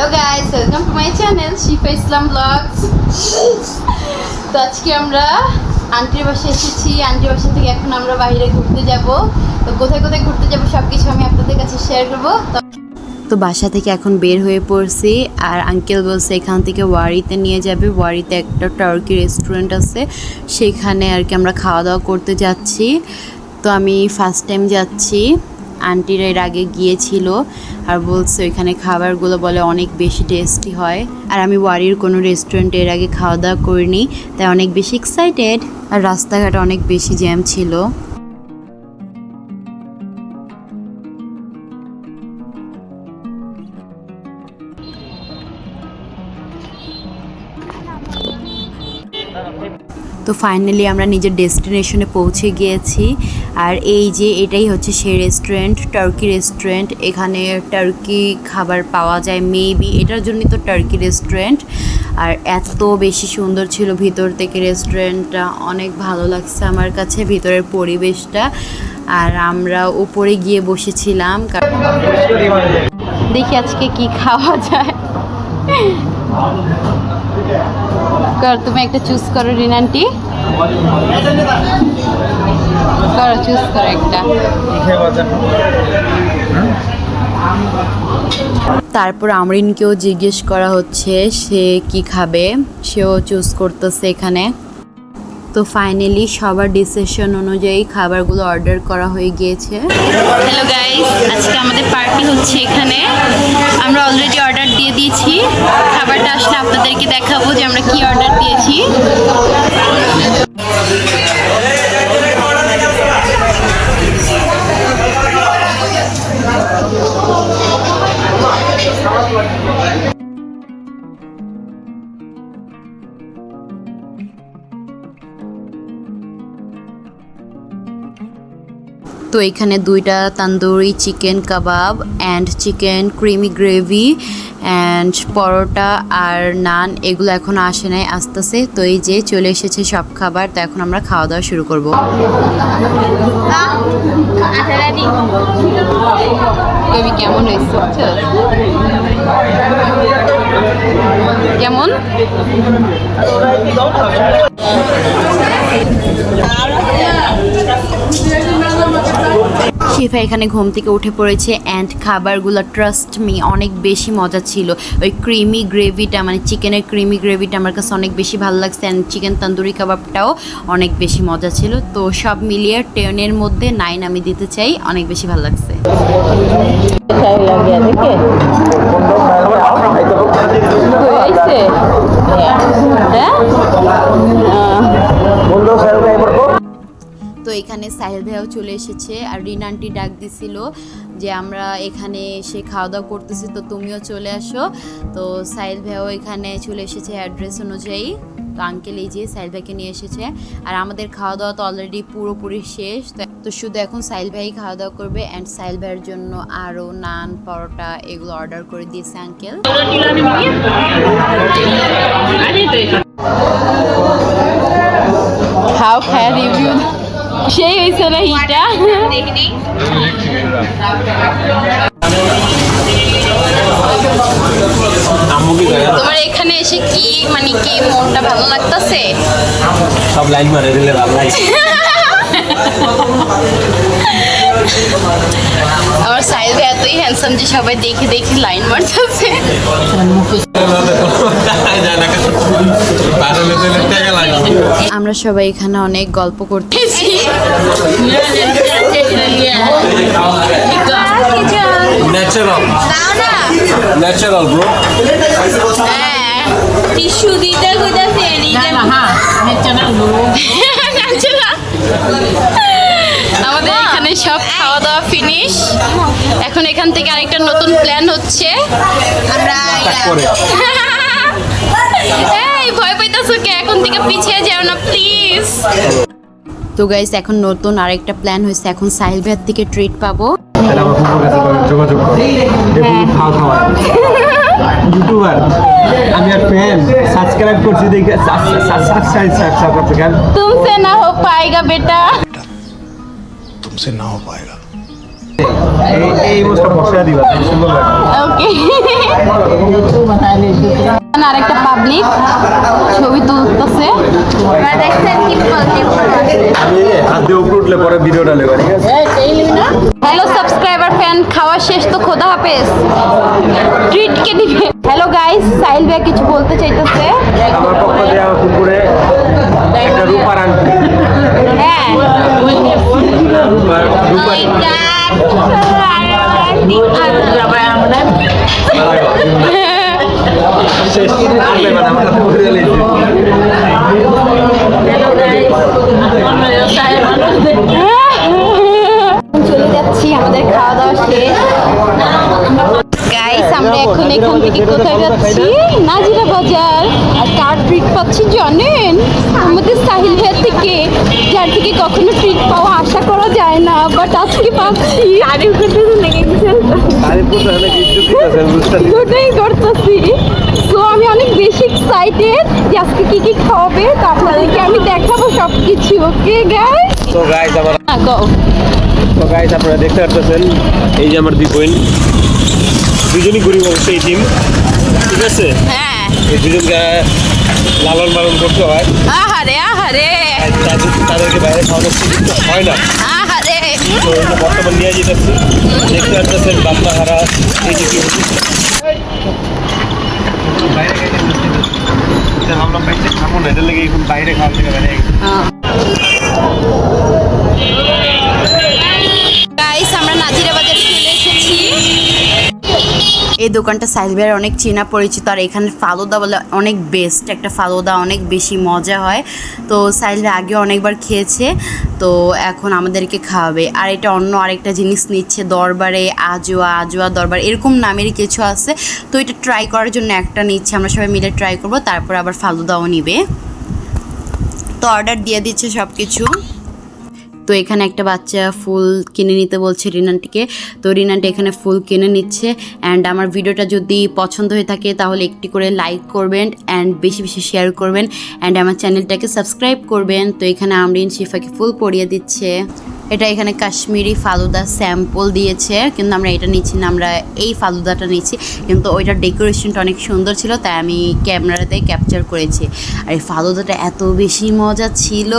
Hello guys welcome to my channel Shifa Islam blogs তো আজকে আমরা আন্টির বাসায় এসেছি। আন্টির বাসা থেকে এখন আমরা বাইরে ঘুরতে যাব। তো কোথায় কোথায় ঘুরতে যাব সব কিছু আমি আপনাদের কাছে শেয়ার করব। তো তো বাসা থেকে এখন বের হয়ে পড়ছি আর আঙ্কেল বলছে এখান থেকে ওয়ারিতে নিয়ে যাবে। ওয়ারিতে একটা টার্কি রেস্টুরেন্ট আছে। সেখানে আর কি আমরা খাওয়া দাওয়া করতে যাচ্ছি। তো আমি ফার্স্ট টাইম যাচ্ছি। আন্টিরা এর আগে গিয়েছিল আর বলছে ওইখানে খাবারগুলো বলে অনেক বেশি টেস্টি হয়। আর আমি ওয়ারির কোনো রেস্টুরেন্টে এর আগে খাওয়া দাওয়া করিনি, তাই অনেক বেশি এক্সাইটেড আর রাস্তাঘাট অনেক বেশি জ্যাম ছিল। তো ফাইনালি আমরা নিজের ডেস্টিনেশনে পৌঁছে গিয়েছি। আর এই যে এটাই হচ্ছে সেই রেস্টুরেন্ট টার্কি রেস্টুরেন্ট এখানে টার্কি খাবার পাওয়া যায় মেবি এটার জন্যই তো টার্কি রেস্টুরেন্ট আর এত বেশি সুন্দর ছিল ভিতর থেকে রেস্টুরেন্টটা অনেক ভালো লাগছে আমার কাছে ভিতরের পরিবেশটা। আর আমরা উপরে গিয়ে বসেছিলাম দেখি আজকে কি খাওয়া যায়। তুমি একটা চুজ করো, রিনান্টি? করো চুজ করো একটা। তারপর আমরিনকেও জিজ্ঞেস করা হচ্ছে সে কি খাবে? সেও চুজ করতেছে এখানে। তো ফাইনালি সবার ডিসিশন অনুযায়ী খাবারগুলো অর্ডার করা হয়ে গিয়েছে। হ্যালো গাইস আজকে আমাদের পার্টি হচ্ছে এখানে। আমরা আপনাদেরকে দেখাবো যে আমরা কি অর্ডার দিয়েছি। তো এখানে দুইটা tandoori chicken kebab and chicken creamy gravy and paratha আর নান এগুলো এখন আসে নাই, আসতেছে। তো এই যে চলে এসেছে সব খাবার, তো এখন আমরা খাওয়া দাওয়া শুরু করব। কেমন কেমন? শিফা এখানে ঘুম থেকে উঠে পড়েছে অ্যান্ড খাবারগুলো ট্রাস্ট মি অনেক বেশি মজা ছিল। ওই ক্রিমি গ্রেভিটা মানে চিকেনের ক্রিমি গ্রেভিটা আমার কাছে অনেক বেশি ভালো লাগছে অ্যান্ড চিকেন তন্দুরি কাবাবটাও অনেক বেশি মজা ছিল। তো সব মিলিয়ে টেনের মধ্যে নাইন আমি দিতে চাই, অনেক বেশি ভালো লাগছে। এখানে সাহেল ভাইয়াও চলে এসেছে আর রিনান্টি ডাক দিছিল যে আমরা এখানে এসে খাওয়া দাওয়া করতেছি, তো তুমিও চলে আসো। তো সাহিল ভাইয়াও এখানে চলে এসেছে অ্যাড্রেস অনুযায়ী। তো আঙ্কেল এই যে সাহিল ভাইকে নিয়ে এসেছে। আর আমাদের খাওয়া দাওয়া তো অলরেডি পুরোপুরি শেষ। তো- তো শুধু এখন সাহিল ভাই খাওয়া দাওয়া করবে অ্যান্ড সাহিল ভাইয়ের জন্য আরও নান, পরোটা এগুলো অর্ডার করে দিয়েছে আঙ্কেল খাও খায় রিভিউ সেই হয়েছে না হিটা। তোমার এখানে এসে কি মানে কি মনটা ভালো লাগতেছে? সব লাইন মারে দিলে ভালো লাগে। আমার সাইজ এতই হ্যান্ডসাম যে সবাই দেখে দেখে লাইন মারতেছে। আমরা সবাই এখানে অনেক গল্প করতেছি ন্যাচারাল ন্যাচারাল ব্রো টিস্যু দিতে কইতাছে আমাদের এখানে সব খাওয়া দাওয়া ফিনিশ এখন এখান থেকে আরেকটা নতুন প্ল্যান হচ্ছে। আমরা এই ভয় পাইতাছো কে এখন থেকে পিছিয়ে যাও না প্লিজ তো গাইস এখন নতুন আরেকটা প্ল্যান হয়েছে এখন সাহিল ভাইয়ের থেকে ট্রিট পাবো তাহলে আমার ফোন কাছে যোগাযোগ করো দেখুন খাওয়া খাওয়া ইউটিউবার আমি আর ফ্যান সাবস্ক্রাইব করছি দেখে সাবস্ক্রাইব সাবস্ক্রাইব করতে কেন तुमसे ना हो पाएगा बेटा तुमसे ना हो पाएगा এই এই মোস্টটা বসা দিবা সুন্দর লাগে ओके এখানে আরেকটা পাবলিক ছবি তুলতেছে হ্যালো সাবস্ক্রাইবার ফ্যান খাওয়া শেষ তো খোদা হাফেজ ট্রিট কে দিবে হ্যালো গাইস সাইল ভাই কিছু বলতে চাইতেছে আমার পক্ষ দিয়ে আমার একটা রূপার আনতে হ্যাঁ রূপার রূপার এখন এখান কোথায় যাচ্ছি? নাজিরা বাজার। আর কার পাচ্ছি জানেন? আমাদের সাহিল ভাই থেকে, যার থেকে কখনো ট্রিট পাওয়া আশা করা যায় না বাট আজকে পাচ্ছি। আরে দিতেছেন করতেছি সো আমি অনেক বেশি এক্সাইটেড যে আজকে কি কি খাওয়াবে তো আপনাদেরকে আমি দেখাবো সব কিছু ওকে গাইস তো গাইস তো আপনারা দেখতে পাচ্ছেন এই যে আমার দুই বোন। দুজনই গরিব অবশ্যই টিম ঠিক আছে? হ্যাঁ। এই দুজনকে লালন পালন করতে হয়। আহারে আহারে। তাদেরকে বাইরে তো হয় না। আহারে তো বর্তমান নিয়ে যেতেছি। দেখতে পাচ্ছেন বাম্বা হারা এই যে কি আমরা বাইরে খাব না এটা লেগে এখন বাইরে খাওয়া থেকে বাইরে এই দোকানটা সাইলভিয়ার অনেক চেনা পরিচিত, আর এখানে ফালুদা বলে অনেক বেস্ট একটা ফালুদা অনেক বেশি মজা হয়। তো সাইলভা আগে অনেকবার খেয়েছে, তো এখন আমাদেরকে খাওয়াবে। আর এটা অন্য আরেকটা জিনিস নিচ্ছে, দরবারে আজোয়া আজোয়া দরবার, এরকম নামেরই কিছু আছে। তো এটা ট্রাই করার জন্য একটা নিচ্ছে, আমরা সবাই মিলে ট্রাই করব, তারপর আবার ফালুদাও নিবে। তো অর্ডার দিয়ে দিচ্ছে সব কিছু তো এখানে একটা বাচ্চা ফুল কিনে নিতে বলছে রিনানটিকে। তো রিনানটি এখানে ফুল কিনে নিচ্ছে অ্যান্ড আমার ভিডিওটা যদি পছন্দ হয়ে থাকে তাহলে একটি করে লাইক করবেন অ্যান্ড বেশি বেশি শেয়ার করবেন অ্যান্ড আমার চ্যানেলটাকে সাবস্ক্রাইব করবেন। তো এখানে আমরিন শিফাকে ফুল পরিয়ে দিচ্ছে। এটা এখানে কাশ্মীরি ফালুদা স্যাম্পল দিয়েছে, কিন্তু আমরা এটা নিচ্ছি না, আমরা এই ফালুদাটা নিচ্ছি। কিন্তু ওইটার ডেকোরেশনটা অনেক সুন্দর ছিল, তাই আমি ক্যামেরাতে ক্যাপচার করেছি। আর এই ফালুদাটা এত বেশি মজা ছিল।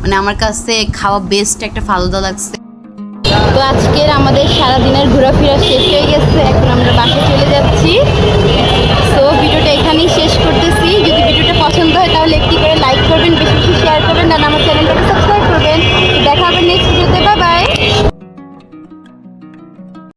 মানে আমার কাছে খাওয়া বেস্ট একটা ফালুদা লাগছে। তো আজকের আমাদের সারাদিনের ঘোরাফেরা শেষ